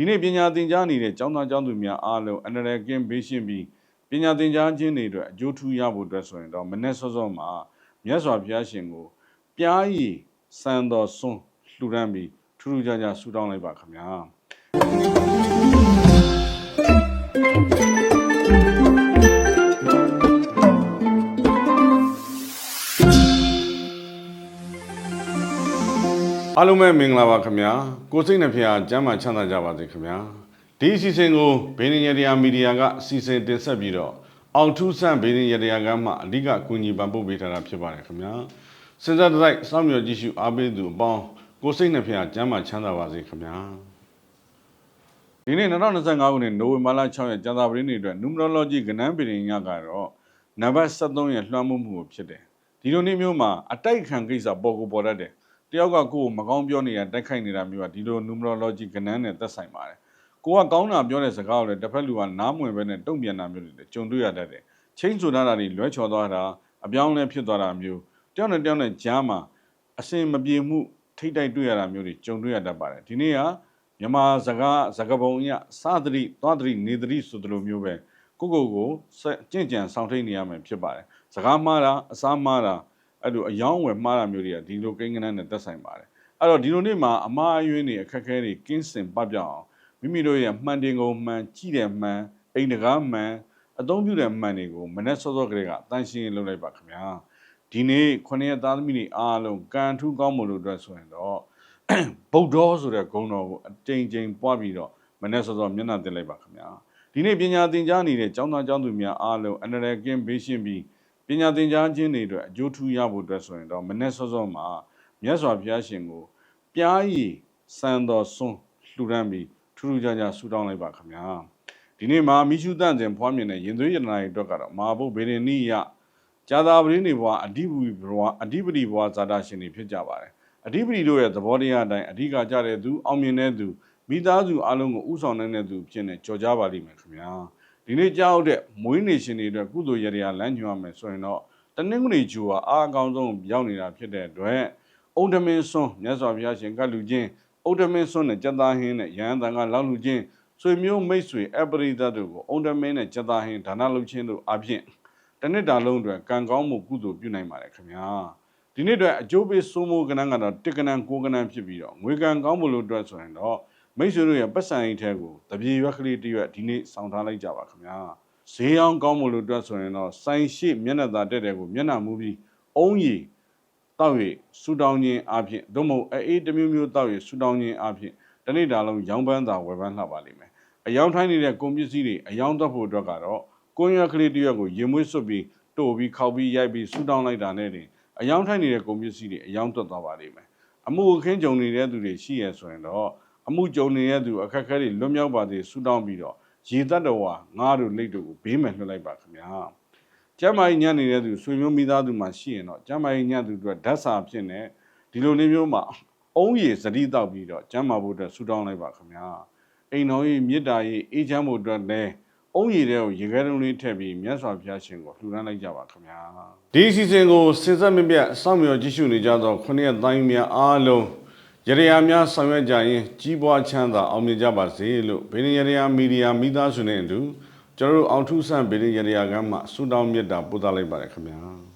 ဒီနေ့ပညာသင်ကြားနေတဲ့ကျောင်းသားကျောင်းသူများအားလုံးအန္တရာယ်ကင်းဘေးရှင်းပြီးပညာသင်ကြားခြင်းတွေအတွက်အကျိုးထူးရဖို့အတွက်ဆိုရင်တော့မနေ့စောစောမှာမြတ်စွာဘုရားရှင်ကိုပြားရည်စံတော်စွန်းလှူဒန်းပြီးထူးထူးခြားခြားဆုတောင်းလိုက်ပါခင်ဗျာ အားလုံးပဲမင်္ဂလာပါခင်ဗျာကိုစိတ်နှဖျားကျမ်းမာချမ်းသာကြပါစေခင်ဗျာဒီအစီအစဉ်ကိုဘေးနေရတရားမီဒီယာကအစီအစဉ်တင်ဆက်ပြီးတော့အောင်ထူးဆန့်ဘေးနေရတရားကမှအဓိကကူညီပံ့ပိုးပေးထားတာဖြစ်ပါတယ်ခင်ဗျာစဉ်းစားတိုက်စောင့်မျှော်ကြည့်ရှုအားပေးသူအပေါင်းကိုစိတ်နှဖျားကျမ်းမာချမ်းသာပါစေခင်ဗျာဒီနေ့2025ခုနှစ်နိုဝင်ဘာလ6ရက်ကြာသပတေးနေ့အတွက် numerology ကဏ္ဍပင်ညကတော့နံပါတ်73ရဲ့လွှမ်းမိုးမှုကိုဖြစ်တယ်ဒီလိုနေ့မျိုးမှာအတိုက်ခံကိစ္စပေါ်ကိုပေါ်တတ်တယ် တယောက်ကကိုယ်ကိုမကောင်းပြောနေတာတိုက်ခိုက်နေတာမျိုးကဒီလို numerology ကဏ္ဍနဲ့သက်ဆိုင်ပါတယ်။ကိုကကောင်းတာပြောတဲ့စကားကိုလည်းတစ်ဖက်လူကနားမဝင်ဘဲနဲ့တုံ့ပြန်တာမျိုးတွေလည်းကြုံတွေ့ရတတ်တယ်။ချင်းဆိုထားတာတွေလွဲချော်သွားတာအပြောင်းအလဲဖြစ်သွားတာမျိုးတယောက်နဲ့တယောက်နဲ့ကြားမှာအစင်မပြေမှုထိတ်တိုက်တွေ့ရတာမျိုးတွေကြုံတွေ့ရတတ်ပါတယ်။ဒီနေ့ကမြန်မာစကားစကားပုံအရစသတိသွားသတိနေသတိဆိုသလိုမျိုးပဲကိုကိုကိုကြင့်ကြံဆောင်ထိန်နေရမယ်ဖြစ်ပါတယ်။စကားမှားတာအစားမှားတာ အဲ့လိုအယောင်းဝယ်မှားတာမျိုးတွေကဒီလိုကိန်းကနန်းနဲ့သက်ဆိုင်ပါတယ်အဲ့တော့ဒီလိုနေ့မှာအမားအယွင်းတွေအခက်အခဲတွေကင်းစင်ပပြောက်အောင်မိမိတို့ရဲ့မှန်တင်ကုန်မှန်ကြည့်တယ်မှန်အိမ်တကားမှန်အသုံးပြုတဲ့မှန်တွေကိုမနေ့စောစောကလေးကအတန်းရှင်းလုပ်လိုက်ပါခင်ဗျာဒီနေ့ခုနှစ်ရက်သားသမီးတွေအားလုံးကံထူးကောင်းမလို့အတွက်ဆိုရင်တော့ဗုဒ္ဓောဆိုတဲ့ဂုဏ်တော်ကိုအကြိမ်ကြိမ်ပွားပြီးတော့မနေ့စောစောမျက်နှာတင်လိုက်ပါခင်ဗျာဒီနေ့ပညာသင်ကြားနေတဲ့ကျောင်းသားကျောင်းသူများအားလုံးအန္တရာယ်ကင်းဘေးရှင်းပြီး ပညာသင်ကြားခြင်းတွေအတွက်အကျိုးထူးရဖို့အတွက်ဆိုရင်တော့မနေ့စောစောမှာမြတ်စွာဘုရားရှင်ကိုပြားရည်စံတော်စွန်းလှူဒန်းပြီးထူးထူးခြားခြားဆုတောင်းလိုက်ပါခင်ဗျာဒီနေ့မှာမိရှုတန့်စဉ်ဖွားမြင်တဲ့ရင်သွေးရတနာတွေအတွက်ကတော့မဟာဘုတ်ဗေဒနိယဇာတာပရိနေဘွားအဓိပတိဘွားအဓိပတိဘွားဇာတာရှင်တွေဖြစ်ကြပါတယ်အဓိပတိတို့ရဲ့သဘောတရားအတိုင်းအဓိကကြတဲ့သူအောင်မြင်တဲ့သူမိသားစုအလုံးကိုဥဆောင်နိုင်တဲ့သူဖြစ်နေကြော်ကြပါလိမ့်မယ်ခင်ဗျာ ဒီနေ့ကြောက်တဲ့မွေးနေရှင်တွေအတွက်ကုသိုလ်ရတရားလမ်းညွှန်ရမယ်ဆိုရင်တော့တနင်္ဂနွေဂျူဟာအားအကောင်းဆုံးရောက်နေတာဖြစ်တဲ့အတွက်ဥဒ္ဓမင်းစွန်းမြတ်စွာဘုရားရှင်ကလူချင်းဥဒ္ဓမင်းစွန်းနဲ့ကြက်သားဟင်းနဲ့ရဟန်းတန်ကလောက်လူချင်းဆွေမျိုးမိတ်ဆွေအပရိသတ်တို့ကိုဥဒ္ဓမင်းနဲ့ကြက်သားဟင်းဒါနလုပ်ခြင်းတို့အပြင်တနစ်တာလုံးအတွက်ကံကောင်းမှုကုသိုလ်ပြုနိုင်ပါတယ်ခင်ဗျာဒီနေ့အတွက်အကျိုးပေးစိုးမိုးကဏ္ဍကတော့တစ်ကဏ္ဍကိုးကဏ္ဍဖြစ်ပြီးတော့ငွေကံကောင်းမှုလို့အတွက်ဆိုရင်တော့ မိတ်ဆွေတို့ရဲ့ပတ်စံအိတ်ထဲကိုတပြေရွက်ကလေးတစ်ရွက်ဒီနေ့စောင့်ထားလိုက်ကြပါခင်ဗျာဈေးအောင်ကောင်းမလို့အတွက်ဆိုရင်တော့စိုင်းရှိမျက်နှာသာတက်တဲ့ကိုမျက်နှာမူပြီးအုံးရီတောက်ရဆူတောင်းခြင်းအပြင်သို့မဟုတ်အေးတစ်မျိုးမျိုးတောက်ရဆူတောင်းခြင်းအပြင်တနေ့တာလုံးရောင်းပန်းသာဝယ်ပန်းလှပါလိမ့်မယ်အယောင်ထိုင်းနေတဲ့ကုန်ပစ္စည်းတွေအယောင်တက်ဖို့အတွက်ကတော့ကိုင်းရွက်ကလေးတစ်ရွက်ကိုရင်မွေးစွပ်ပြီးတို့ပြီးခောက်ပြီးရိုက်ပြီးဆူတောင်းလိုက်တာနဲ့တင်အယောင်ထိုင်းနေတဲ့ကုန်ပစ္စည်းတွေအယောင်တက်သွားပါလိမ့်မယ်အမှုအခင်းကြုံနေတဲ့သူတွေရှိရဆိုရင်တော့ အမှုကြုံနေတဲ့သူအခက်အခဲတွေလွတ်မြောက်ပါစေဆုတောင်းပြီးတော့ရေတတ်တော်ဝါငါးတို့လိတ်တို့ကိုဘေးမဲ့လွှတ်လိုက်ပါခင်ဗျာကျမ်းမာရေးညံ့နေတဲ့သူဆွေမျိုးမိသားစုမှာရှိရင်တော့ကျမ်းမာရေးညံ့သူတို့ဓာတ်စာဖြစ်နေဒီလိုလေးမျိုးမှာအုံးရည်စတိတောက်ပြီးတော့ကျမ်းမာဖို့အတွက်ဆုတောင်းလိုက်ပါခင်ဗျာအိမ်တော်ကြီးမေတ္တာရေးအေးချမ်းဖို့အတွက်လည်းအုံးရည်တွေကိုရေခဲတုံးလေးထည့်ပြီးမြတ်စွာဘုရားရှင်ကိုလှူဒန်းလိုက်ကြပါခင်ဗျာဒီအစီအစဉ်ကိုစဉ်ဆက်မပြတ်စောင့်မျှော်ကြည့်ရှုနေကြသောခုနှစ်ရက်တိုင်းများအားလုံး ရရယာများဆောင်ရွက်ကြရင်ကြီးပွားချမ်းသာအောင်မြင်ကြပါစေလို့ဗေဒင်ရရယာမီဒီယာမိသားစုနဲ့အတူကျွန်တော်တို့အောင်ထုဆန့်ဗေဒင်ရရယာကမှဆုတောင်းမေတ္တာပို့သလိုက်ပါတယ်ခင်ဗျာ